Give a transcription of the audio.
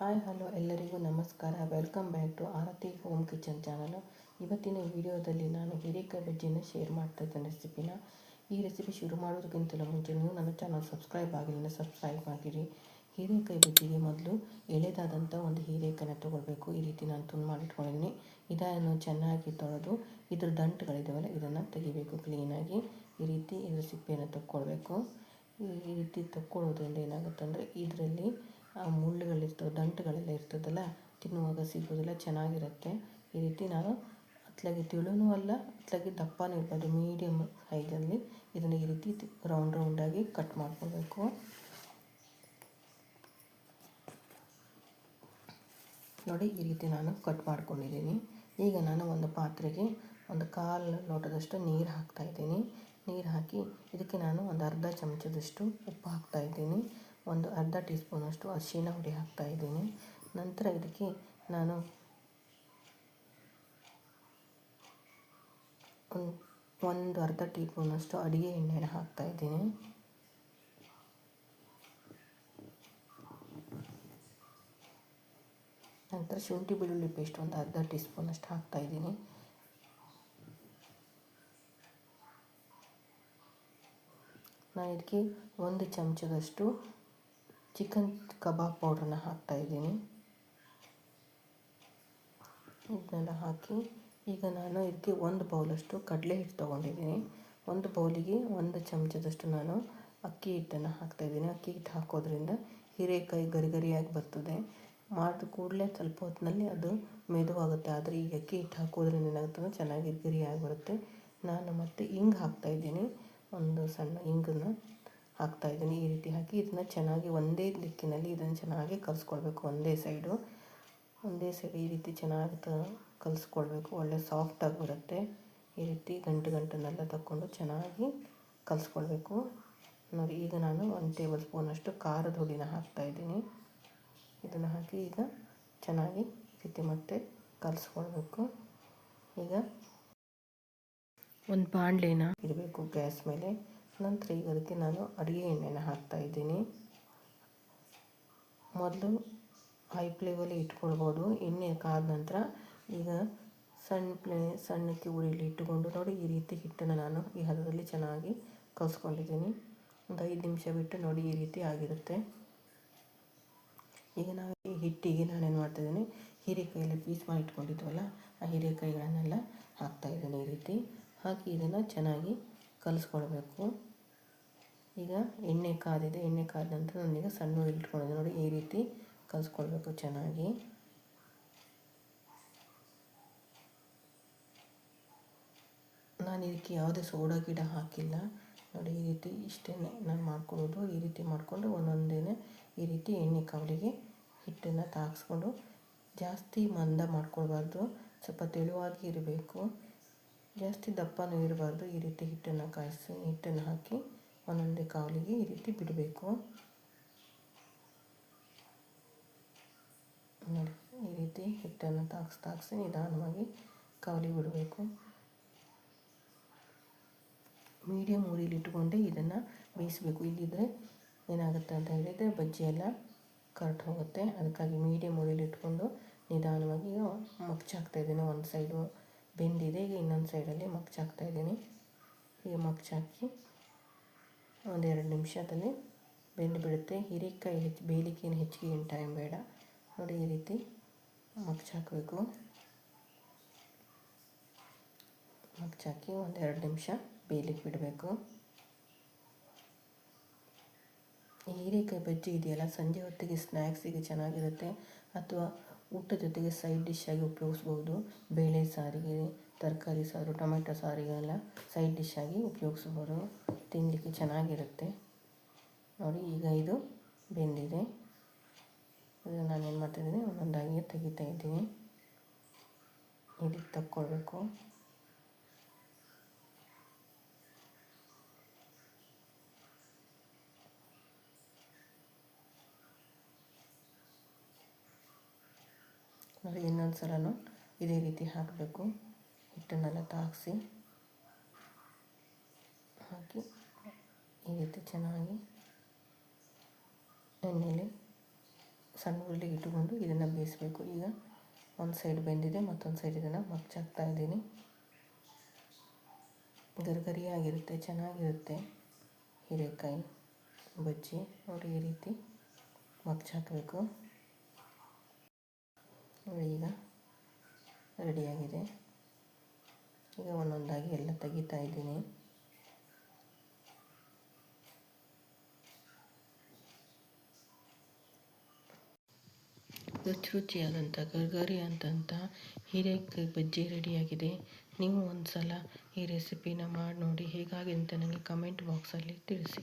Hi, hello ಎಲ್ಲರಿಗೂ ನಮಸ್ಕಾರ. Welcome back to Aarathi home kitchen channel ಇವತ್ತಿನ ವಿಡಿಯೋದಲ್ಲಿ ನಾನು ಹೀರೆಕಾಯಿ ಬಜ್ಜಿನ ಶೇರ್ ಮಾಡ್ತಾ ಇದ್ದೇನೆ ರೆಸಿಪಿನ ಈ ರೆಸಿಪಿ ಶುರು ಮಾಡೋದಕ್ಕಿಂತಲೂ ಮುಂಚೆ ನೀವು ನನ್ನ ಚಾನಲ್ ಸಬ್ಸ್ಕ್ರೈಬ್ ಆಗಿಲ್ಲ ಸಬ್ಸ್ಕ್ರೈಬ್ ಆಗಿರಿ ಹೀರೆಕಾಯಿ ಬಜ್ಜಿಗೆ ಮೊದಲು ಎಳೆದಾದಂಥ ಒಂದು ಹೀರೆಕಾಯಿನ ತೊಗೊಳ್ಬೇಕು. ಈ ರೀತಿ ನಾನು ತುಂಡು ಮಾಡಿಟ್ಕೊಂಡಿದ್ದೀನಿ ಇದನ್ನು ಚೆನ್ನಾಗಿ ತೊಳೆದು ಇದ್ರ ದಂಟುಗಳಿದಾವಲ್ಲ, ಇದನ್ನು ತೆಗಿಬೇಕು. ಕ್ಲೀನಾಗಿ ಈ ರೀತಿ ಇದ್ರ ಸಿಪ್ಪೆಯನ್ನು ತಕ್ಕೊಳ್ಬೇಕು. ಈ ರೀತಿ ತಕ್ಕೊಳ್ಳೋದ್ರಿಂದ ಏನಾಗುತ್ತೆ ಅಂದರೆ, ಇದರಲ್ಲಿ ಆ ಮುಳ್ಳುಗಳಿರ್ತವೆ ದಂಟುಗಳೆಲ್ಲ ಇರ್ತದಲ್ಲ, ತಿನ್ನುವಾಗ ಸಿಗೋದಿಲ್ಲ ಚೆನ್ನಾಗಿರುತ್ತೆ. ಈ ರೀತಿ ನಾನು ಅತ್ಲಾಗಿ ತಿಳುನೂ ಅಲ್ಲ, ಅತ್ಲಾಗಿ ದಪ್ಪನೂ ಇರಬಾರ್ದು ಮೀಡಿಯಮ್ ಸೈಜಲ್ಲಿ ಇದನ್ನು ಈ ರೀತಿ ರೌಂಡ್ ರೌಂಡಾಗಿ ಕಟ್ ಮಾಡ್ಕೋಬೇಕು. ನೋಡಿ, ಈ ರೀತಿ ನಾನು ಕಟ್ ಮಾಡ್ಕೊಂಡಿದ್ದೀನಿ. ಈಗ ನಾನು ಒಂದು ಪಾತ್ರೆಗೆ ಒಂದು ಕಾಲು ಲೋಟದಷ್ಟು ನೀರು ಹಾಕ್ತಾಯಿದ್ದೀನಿ ನೀರು ಹಾಕಿ, ಇದಕ್ಕೆ ನಾನು ಒಂದು ಅರ್ಧ ಚಮಚದಷ್ಟು ಉಪ್ಪು ಹಾಕ್ತಾಯಿದ್ದೀನಿ ಒಂದು ಅರ್ಧ ಟೀ ಸ್ಪೂನಷ್ಟು ಹುಡಿ ಹುಡಿ ಹಾಕ್ತಾಯಿದ್ದೀನಿ ನಂತರ ಇದಕ್ಕೆ ನಾನು ಒಂದು ಅರ್ಧ ಟೀ ಸ್ಪೂನಷ್ಟು ಅಡುಗೆ ಎಣ್ಣೆನ ಹಾಕ್ತಾಯಿದ್ದೀನಿ ನಂತರ ಶುಂಠಿ ಬೆಳ್ಳುಳ್ಳಿ ಪೇಸ್ಟ್ ಒಂದು ಅರ್ಧ ಟೀ ಸ್ಪೂನಷ್ಟು ಹಾಕ್ತಾಯಿದ್ದೀನಿ ನಾನು ಇದಕ್ಕೆ ಒಂದು ಚಮಚದಷ್ಟು ಚಿಕನ್ ಕಬಾಬ್ ಪೌಡ್ರನ್ನ ಹಾಕ್ತಾಯಿದ್ದೀನಿ ಇದನ್ನೆಲ್ಲ ಹಾಕಿ ಈಗ ನಾನು ಇದಕ್ಕೆ ಒಂದು ಬೌಲಷ್ಟು ಕಡಲೆ ಹಿಟ್ಟು ತೊಗೊಂಡಿದ್ದೀನಿ. ಒಂದು ಬೌಲಿಗೆ ಒಂದು ಚಮಚದಷ್ಟು ನಾನು ಅಕ್ಕಿ ಹಿಟ್ಟನ್ನು ಹಾಕ್ತಾಯಿದ್ದೀನಿ ಅಕ್ಕಿ ಹಿಟ್ಟು ಹಾಕೋದ್ರಿಂದ ಹೀರೆಕಾಯಿ ಗರಿಗರಿಯಾಗಿ ಬರ್ತದೆ. ಮಾಡಿದ ಕೂಡಲೇ ಸ್ವಲ್ಪ ಹೊತ್ತಿನಲ್ಲಿ ಅದು ಮೆದುವಾಗುತ್ತೆ. ಆದರೆ ಈ ಅಕ್ಕಿ ಹಿಟ್ಟು ಹಾಕೋದ್ರಿಂದ ಏನಾಗುತ್ತೆ ಚೆನ್ನಾಗಿ ಗರಿಯಾಗಿ ಬರುತ್ತೆ. ನಾನು ಮತ್ತೆ ಹಿಂಗೆ ಹಾಕ್ತಾಯಿದ್ದೀನಿ ಒಂದು ಸಣ್ಣ ಹಿಂಗನ್ನು ಹಾಕ್ತಾಯಿದ್ದೀನಿ ಈ ರೀತಿ ಹಾಕಿ ಇದನ್ನು ಚೆನ್ನಾಗಿ ಒಂದೇ ದಿಕ್ಕಿನಲ್ಲಿ ಇದನ್ನು ಚೆನ್ನಾಗಿ ಕಲಿಸ್ಕೊಳ್ಬೇಕು. ಒಂದೇ ಸೈಡು. ಒಂದೇ ಸೈಡ್ ಈ ರೀತಿ ಚೆನ್ನಾಗಿ ತ ಕಲಿಸ್ಕೊಳ್ಬೇಕು. ಒಳ್ಳೆ ಸಾಫ್ಟಾಗಿ ಬರುತ್ತೆ. ಈ ರೀತಿ ಗಂಟು ಗಂಟನ್ನೆಲ್ಲ ತಗೊಂಡು ಚೆನ್ನಾಗಿ ಕಲಿಸ್ಕೊಳ್ಬೇಕು. ನೋಡಿ ಈಗ ನಾನು ಒಂದು ಟೇಬಲ್ ಸ್ಪೂನಷ್ಟು ಖಾರದ ಹುಡಿನ ಹಾಕ್ತಾಯಿದ್ದೀನಿ ಇದನ್ನು ಹಾಕಿ ಈಗ ಚೆನ್ನಾಗಿ ಈ ರೀತಿ ಮತ್ತೆ ಕಲಿಸ್ಕೊಳ್ಬೇಕು. ಈಗ ಒಂದು ಬಾಣಲೆನ ಇಡಬೇಕು ಗ್ಯಾಸ್ ಮೇಲೆ. ನಂತರ ಈಗ ಅದಕ್ಕೆ ನಾನು ಅಡುಗೆ ಎಣ್ಣೆನ ಹಾಕ್ತಾಯಿದ್ದೀನಿ ಮೊದಲು ಹೈ ಫ್ಲೇಮಲ್ಲಿ ಇಟ್ಕೊಳ್ಬೋದು. ಎಣ್ಣೆ ಕಾದ ನಂತರ ಈಗ ಸಣ್ಣ ಪ್ಲೇ, ಸಣ್ಣಕ್ಕೆ ಉರಿಲಿ ಇಟ್ಟುಕೊಂಡು ನೋಡಿ ಈ ರೀತಿ ಹಿಟ್ಟನ್ನು ನಾನು ಈ ಹದದಲ್ಲಿ ಚೆನ್ನಾಗಿ ಕಲಸ್ಕೊಂಡಿದ್ದೀನಿ. ಒಂದು ಐದು ನಿಮಿಷ ಬಿಟ್ಟು ನೋಡಿ ಈ ರೀತಿ ಆಗಿರುತ್ತೆ. ಈಗ ನಾವು ಈ ಹಿಟ್ಟಿಗೆ ನಾನೇನು ಮಾಡ್ತಾಯಿದ್ದೀನಿ ಹೀರೆಕಾಯಲ್ಲಿ ಪೀಸ್ ಮಾಡಿ ಇಟ್ಕೊಂಡಿದ್ವಲ್ಲ, ಆ ಹೀರೆಕಾಯಿಗಳನ್ನೆಲ್ಲ ಹಾಕ್ತಾಯಿದ್ದೀನಿ ಈ ರೀತಿ. ಹಾಕಿ ಇದನ್ನು ಚೆನ್ನಾಗಿ ಕಲಿಸ್ಕೊಳ್ಬೇಕು. ಈಗ ಎಣ್ಣೆ ಕಾದಿದೆ, ಎಣ್ಣೆ ಕಾದ ನಂತರ ನಾನೀಗ ಸಣ್ಣ ಇಟ್ಕೊಂಡಿದ್ದೆ. ನೋಡಿ ಈ ರೀತಿ ಕಲಿಸ್ಕೊಳ್ಬೇಕು ಚೆನ್ನಾಗಿ. ನಾನು ಇದಕ್ಕೆ ಯಾವುದೇ ಸೋಡಾ ಗಿಡ ಹಾಕಿಲ್ಲ. ನೋಡಿ ಈ ರೀತಿ ಇಷ್ಟೇ ನಾನು ಮಾಡ್ಕೊಳ್ಳೋದು. ಈ ರೀತಿ ಮಾಡಿಕೊಂಡು ಒಂದೊಂದೇ ಈ ರೀತಿ ಎಣ್ಣೆ ಕಾವಲಿಗೆ ಹಿಟ್ಟನ್ನು ತಾಗಿಸ್ಕೊಂಡು ಜಾಸ್ತಿ ಮಂದ ಮಾಡ್ಕೊಳ್ಬಾರ್ದು. ಸ್ವಲ್ಪ ತೆಳುವಾಗಿ ಇರಬೇಕು. ಜಾಸ್ತಿ ದಪ್ಪನೂ ಇರಬಾರ್ದು. ಈ ರೀತಿ ಹಿಟ್ಟನ್ನು ಕಾಯಿಸಿ, ಹಿಟ್ಟನ್ನು ಹಾಕಿ ಒಂದೊಂದೇ ಕಾವಲಿಗೆ ಈ ರೀತಿ ಬಿಡಬೇಕು. ನೋಡಿ, ಈ ರೀತಿ ಹಿಟ್ಟನ್ನು ತಾಕ್ಸಿ ತಾಕ್ಸಿ ನಿಧಾನವಾಗಿ ಕಾವಲಿ ಬಿಡಬೇಕು. ಮೀಡಿಯಮ್ ಊರಿಲಿ ಇಟ್ಕೊಂಡೆ ಇದನ್ನು ಬೇಯಿಸಬೇಕು. ಇಲ್ಲಿದ್ದರೆ ಏನಾಗುತ್ತೆ ಅಂತ ಹೇಳಿದರೆ ಬಜ್ಜಿ ಎಲ್ಲ ಕರೆಕ್ಟ್ ಹೋಗುತ್ತೆ. ಅದಕ್ಕಾಗಿ ಮೀಡಿಯಮ್ ಊರಿಲಿ ಇಟ್ಕೊಂಡು ನಿಧಾನವಾಗಿ ಮಗ್ಚಾಕ್ತಾಯಿದ್ದೀನಿ ಒಂದು ಸೈಡು ಬೆಂದಿದೆ. ಈಗ ಇನ್ನೊಂದು ಸೈಡಲ್ಲಿ ಮಗ್ಚಾಕ್ತಾಯಿದ್ದೀನಿ ಈಗ ಮಗ್ಚಾಕಿ ಒಂದೆರಡು ನಿಮಿಷದಲ್ಲಿ ಬೆಂದು ಬಿಡುತ್ತೆ. ಹೀರೆಕಾಯಿ ಹೆಚ್ಚು ಬೇಲಿಕ್ಕೆ ಏನು ಹೆಚ್ಚಿಗೆ ಏನು ಟೈಮ್ ಬೇಡ. ನೋಡಿ ಈ ರೀತಿ ಮಗ್ಚಾಕಬೇಕು ಮಗ್ಚಾಕಿ ಒಂದೆರಡು ನಿಮಿಷ ಬೇಯಲಿಕ್ಕೆ ಬಿಡಬೇಕು. ಹೀರೆಕಾಯಿ ಬಜ್ಜಿ ಇದೆಯಲ್ಲ, ಸಂಜೆ ಹೊತ್ತಿಗೆ ಸ್ನ್ಯಾಕ್ಸಿಗೆ ಚೆನ್ನಾಗಿರುತ್ತೆ. ಅಥವಾ ಊಟದ ಜೊತೆಗೆ ಸೈಡ್ ಡಿಶ್ ಆಗಿ ಉಪಯೋಗಿಸ್ಬೋದು. ಬೇಳೆ ಸಾರಿಗೆ ತರಕಾರಿ ಸಾರು, ಟೊಮೆಟೊ ಸಾರಿಗೆಲ್ಲ ಸೈಡ್ ಡಿಶ್ ಆಗಿ ಉಪಯೋಗಿಸ್ಬೋದು. ತಿನ್ನಲಿಕ್ಕೆ ಚೆನ್ನಾಗಿರುತ್ತೆ. ನೋಡಿ, ಈಗ ಇದು ಬೆಂದಿದೆ. ಇದು ನಾನೇನು ಮಾಡ್ತಾಯಿದ್ದೀನಿ ಒಂದೊಂದಾಗಿ ತೆಗಿತಾ ಇದ್ದೀನಿ. ತಕ್ಕೊಳ್ಬೇಕು. ನೋಡಿ ಇನ್ನೊಂದು ಸಲನೂ ಇದೇ ರೀತಿ ಹಾಕಬೇಕು. ಹಿಟ್ಟನ್ನೆಲ್ಲ ತಾಗಿಸಿ ಹಾಕಿ ಈ ರೀತಿ ಚೆನ್ನಾಗಿ ಎಣ್ಣೆಯಲ್ಲಿ ಸಣ್ಣ ಉರುಳಿಗೆ ಇಟ್ಟುಕೊಂಡು ಇದನ್ನು ಬೇಯಿಸಬೇಕು. ಈಗ ಒಂದು ಸೈಡ್ ಬೆಂದಿದೆ, ಮತ್ತೊಂದು ಸೈಡ್ ಇದನ್ನು ಮಗ್ಚಾಕ್ತಾ ಇದ್ದೀನಿ. ಗರಿಗರಿಯಾಗಿರುತ್ತೆ, ಚೆನ್ನಾಗಿರುತ್ತೆ ಹೀರೆಕಾಯಿ. ಬಜ್ಜಿ, ನೋಡಿ ಈ ರೀತಿ ಮಗ್ಚಾಕಬೇಕು. ನೋಡಿ ಈಗ ರೆಡಿಯಾಗಿದೆ ಒಂದೊಂದಾಗಿ ಎಲ್ಲ ತೆಗಿತಾ ಇದ್ದೀನಿ. ರುಚಿ ರುಚಿಯಾದಂಥ ಗರ್ಗರಿ ಅಂತಂಥ ಹೀರೆಕಾಯಿ ಬಜ್ಜಿ ರೆಡಿಯಾಗಿದೆ. ನೀವು ಒಂದು ಸಲ ಈ ರೆಸಿಪಿನ ಮಾಡಿ ನೋಡಿ ಹೇಗಾಗಿದೆ ಅಂತ ನನಗೆ ಕಮೆಂಟ್ ಬಾಕ್ಸಲ್ಲಿ ತಿಳಿಸಿ.